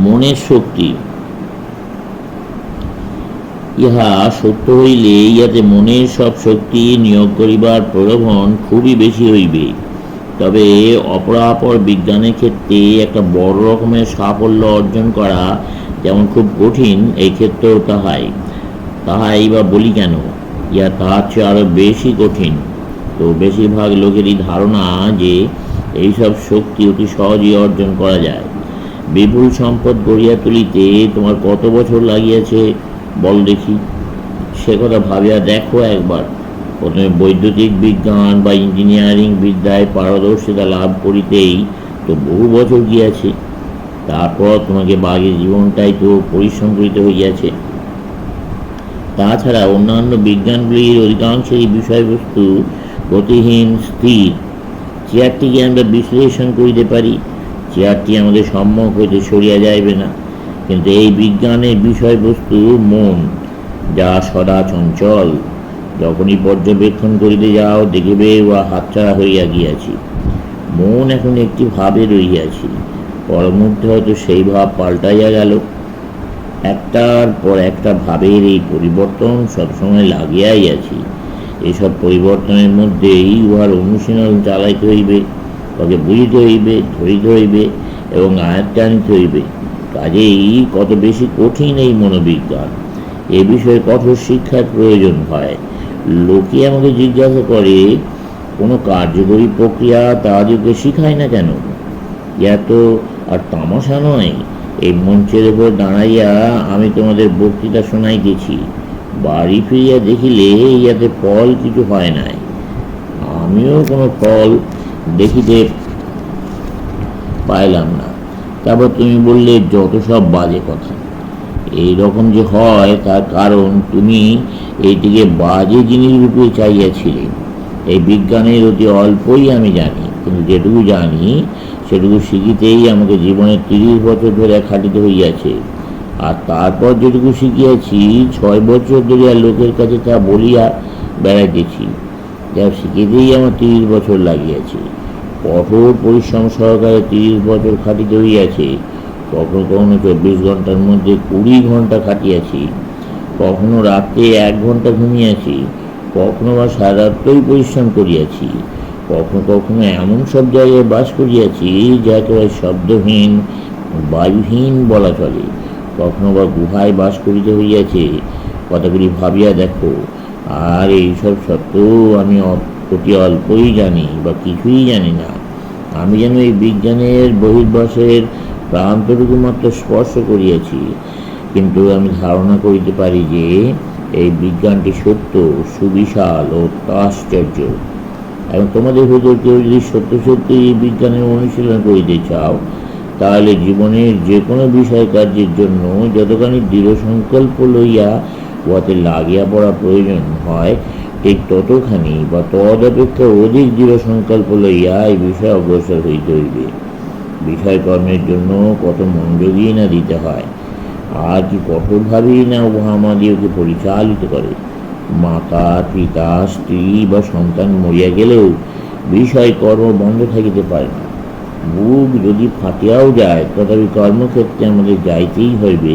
মনের শক্তি। ইহা সত্য হইলে ইহাতে মনের সব শক্তি নিয়োগ করিবার প্রলোভন খুবই বেশি হইবে। তবে অপরাপর বিজ্ঞানের ক্ষেত্রে একটা বড় রকমের সাফল্য অর্জন করা যেমন খুব কঠিন, এই ক্ষেত্রেও তাহাই। তাহাই বা বলি কেন? ইহা তাহার চেয়ে আরও বেশি কঠিন। তো বেশিরভাগ লোকেরই ধারণা যে এইসব শক্তি অতি সহজেই অর্জন করা যায়। বিপুল সম্পদ গড়িয়া তুলিতে তোমার কত বছর লাগিয়েছে, বল দেখি। সে কথা ভাবিয়া দেখো একবার। প্রথমে বৈদ্যুতিক বিজ্ঞান বা ইঞ্জিনিয়ারিং বিদ্যায় পারদর্শিতা লাভ করিতেই তো বহু বছর গিয়াছে। তারপর তোমাকে বাঘের জীবনটাই তো পরিশ্রম করিতে হইয়াছে। তাছাড়া অন্যান্য বিজ্ঞানগুলির অধিকাংশেরই বিষয়বস্তু গতিহীন, স্থির। চেয়ারটিকে আমরা বিশ্লেষণ করিতে পারি। চেয়ারটি আমাদের সম্মুখ হইতে সরিয়া যাইবে না। কিন্তু এই বিজ্ঞানের বিষয়বস্তু মন, যা সদা চঞ্চল। যখনই পর্যবেক্ষণ করিতে যাও, দেখিবে উহা হাতছাড়া হইয়া গিয়াছি। মন এখন একটি ভাবে রহিয়াছি। পরমুহূর্তে হয়তো সেই ভাব পাল্টাইয়া গেল। একটার পর একটা ভাবের এই পরিবর্তন সবসময় লাগিয়াই আছি। এসব পরিবর্তনের মধ্যেই উহার অনুশীলন চালাইতে হইবে। তাকে বুঝিতে হইবে ধরিতে হইবে এবং আয়ত্তে আনিতে হইবে কাজেই কত বেশি কঠিন এই মনোবিজ্ঞান। এ বিষয়ে কঠোর শিক্ষার প্রয়োজন হয়। লোকে আমাকে জিজ্ঞাসা করে, কোনো কার্যকরী প্রক্রিয়া তাদেরকে শিখায় না কেন? ইয়া তো আর তামাশা নয়। এই মঞ্চের উপর দাঁড়াইয়া আমি তোমাদের বক্তৃতা শোনাইতেছি। বাড়ি ফিরিয়া দেখিলে ইয়াতে ফল কিছু হয় নাই। আমিও কোনো ফল দেখিতে পাইলাম না। তারপর তুমি বললে, যত সব বাজে কথা। এই রকম যে হয়, তার কারণ তুমি এইটিকে বাজে জিনিস রূপে চাইয়াছিলে। এই বিজ্ঞানের অতি অল্পই আমি জানি। কিন্তু যেটুকু জানি, সেটুকু শিখিতেই আমাকে জীবনের তিরিশ বছর ধরে খাটিতে হইয়াছে। আর তারপর যেটুকু শিখিয়াছি, ছয় বছর ধরিয়া লোকের কাছে তা বলিয়া বেড়াইতেছি। যা শিখিতেই আমার তিরিশ বছর লাগিয়াছে। কঠোর পরিশ্রম সহকারে তিরিশ বছর খাটিতে হইয়াছে। কখনো কখনো চব্বিশ ঘণ্টার মধ্যে কুড়ি ঘণ্টা খাটিয়াছি। কখনো রাত্রে এক ঘণ্টা ঘুমিয়াছি। কখনো বা সারাত্রই পরিশ্রম করিয়াছি। কখনো কখনো এমন সব জায়গায় বাস করিয়াছি যা একেবারে শব্দহীন, বায়ুহীন বলা চলে। কখনো বা গুহায় বাস করিতে হইয়াছে। কথাগুলি ভাবিয়া দেখো। আর এইসব সত্ত্বেও আমি অতি অল্পই জানি বা কিছুই জানি না। আমি যেন এই বিজ্ঞানের বহির্বাসের প্রান্তটুকু মাত্র স্পর্শ করিয়াছি। কিন্তু আমি ধারণা করিতে পারি যে এই বিজ্ঞানটি সত্য, সুবিশাল ও আশ্চর্য এবং তোমাদের ভিতর কেউ যদি সত্য সত্যি এই বিজ্ঞানের অনুশীলন করিতে চাও, তাহলে জীবনের যে কোনো বিষয় কার্যের জন্য যতখানি দৃঢ় সংকল্প লইয়া উহাতে লাগিয়া পড়া প্রয়োজন হয় ঠিক ততখানি বা তদপেক্ষা অধিক দৃঢ় সংকল্প লইয়া এই বিষয়ে অগ্রসর হইতে হইবে। বিষয় কর্মের জন্য কত মনোযোগই না দিতে হয় আর কি কঠোরভাবেই না উহা আমাদিওকে পরিচালিত করে। মাতা, পিতা, স্ত্রী বা সন্তান মরিয়া গেলেও বিষয় কর্ম বন্ধ থাকিতে পারে না। বুক যদি ফাটিয়াও যায়, তথাপি কর্মক্ষেত্রে আমাদের যাইতেই হইবে।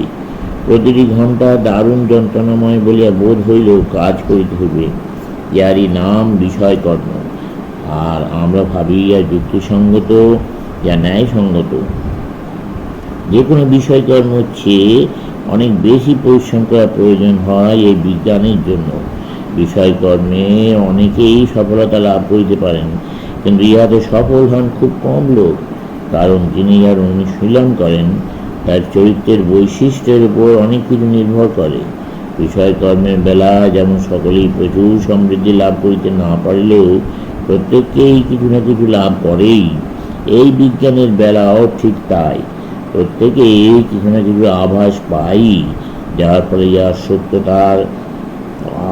প্রতিটি ঘণ্টা দারুণ যন্ত্রণাময় বলিয়া বোধ হইলেও কাজ করিতে হইবে। ইয়ারই নাম বিষয় কর্ম আর আমরা ভাবি, ইয়া যুক্তিসঙ্গত, ইয়া ন্যায়সঙ্গত। যে কোনো বিষয়কর্ম হচ্ছে অনেক বেশি পরিশ্রম করা প্রয়োজন হয় এই বিজ্ঞানের জন্য। বিষয়কর্মে অনেকেই সফলতা লাভ করিতে পারেন, কিন্তু ইহাতে সফল হন খুব কম লোক। কারণ যিনি ইহার অনুশীলন করেন, তার চরিত্রের বৈশিষ্ট্যের উপর অনেক কিছু নির্ভর করে। বিষয়কর্মের বেলা যেমন সকলেই প্রচুর সমৃদ্ধি লাভ করিতে না পারিলেও প্রত্যেককেই কিছু না কিছু লাভ করেই। এই বিজ্ঞানের বেলাও ঠিক তাই। প্রত্যেকেই কিছু না কিছু আভাস পাই, যার ফলে যার সত্যতার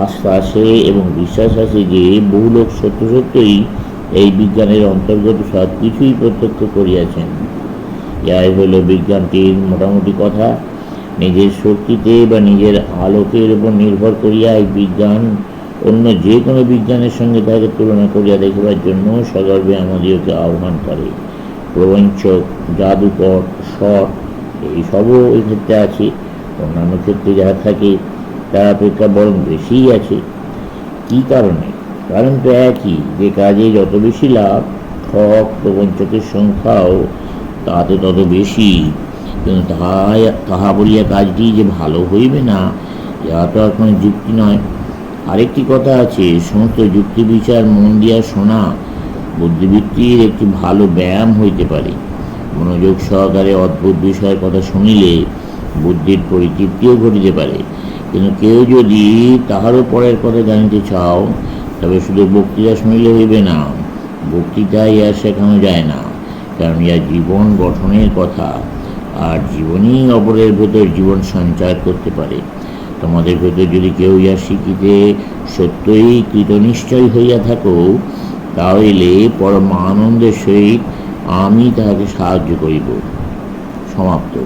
আস্থা আসে এবং বিশ্বাস আসে যে বহু লোক সত্য সত্যই এই বিজ্ঞানের অন্তর্গত সব কিছুই প্রত্যক্ষ করিয়াছেন। ইহাই হইল বিজ্ঞানটির মোটামুটি কথা নিজের শক্তিতে বা নিজের আলোকের উপর নির্ভর করিয়া এই বিজ্ঞান অন্য যে কোনো বিজ্ঞানের সঙ্গে তাকে তুলনা করিয়া দেখিবার জন্য সগর্বে আমাদেরকে আহ্বান করে। প্রবঞ্চক, জাদুকর, সৎ এইসবও এই ক্ষেত্রে আছে। অন্যান্য ক্ষেত্রে যারা থাকে, তার অপেক্ষা বরং বেশিই আছে। কি কারণে? কারণ তো একই যে কাজে যত বেশি লাভ ঠক প্রবঞ্চকের সংখ্যাও তাতে তত বেশি। কিন্তু তাহা তাহা বলিয়া কাজটি যে ভালো হইবে না ইহা তো আর কোনো যুক্তি নয়। আরেকটি কথা আছে, সমস্ত যুক্তি বিচার মন দিয়া শোনা, বুদ্ধিবৃত্তির একটি ভালো ব্যায়াম হইতে পারে। মনোযোগ সহকারে অদ্ভুত বিষয়ের কথা শুনিলে বুদ্ধির পরিতৃপ্তিও ঘটিতে পারে। কিন্তু কেউ যদি তাহারও পরের কথা জানিতে চাও, তবে শুধু বক্তৃতা শুনিলে হইবে না বক্তৃতা ইহা শেখানো যায় না, কারণ ইহা জীবন গঠনের কথা। আর জীবনই অপরের ভেতর জীবন সঞ্চার করতে পারে। তোমাদের ভেতর যদি কেউ ইয়া শিখিতে সত্যই কৃতনিশ্চয় হইয়া থাকো, তাহলে পরম আনন্দের সহিত আমি তাহাকে সাহায্য করিব। সমাপ্ত।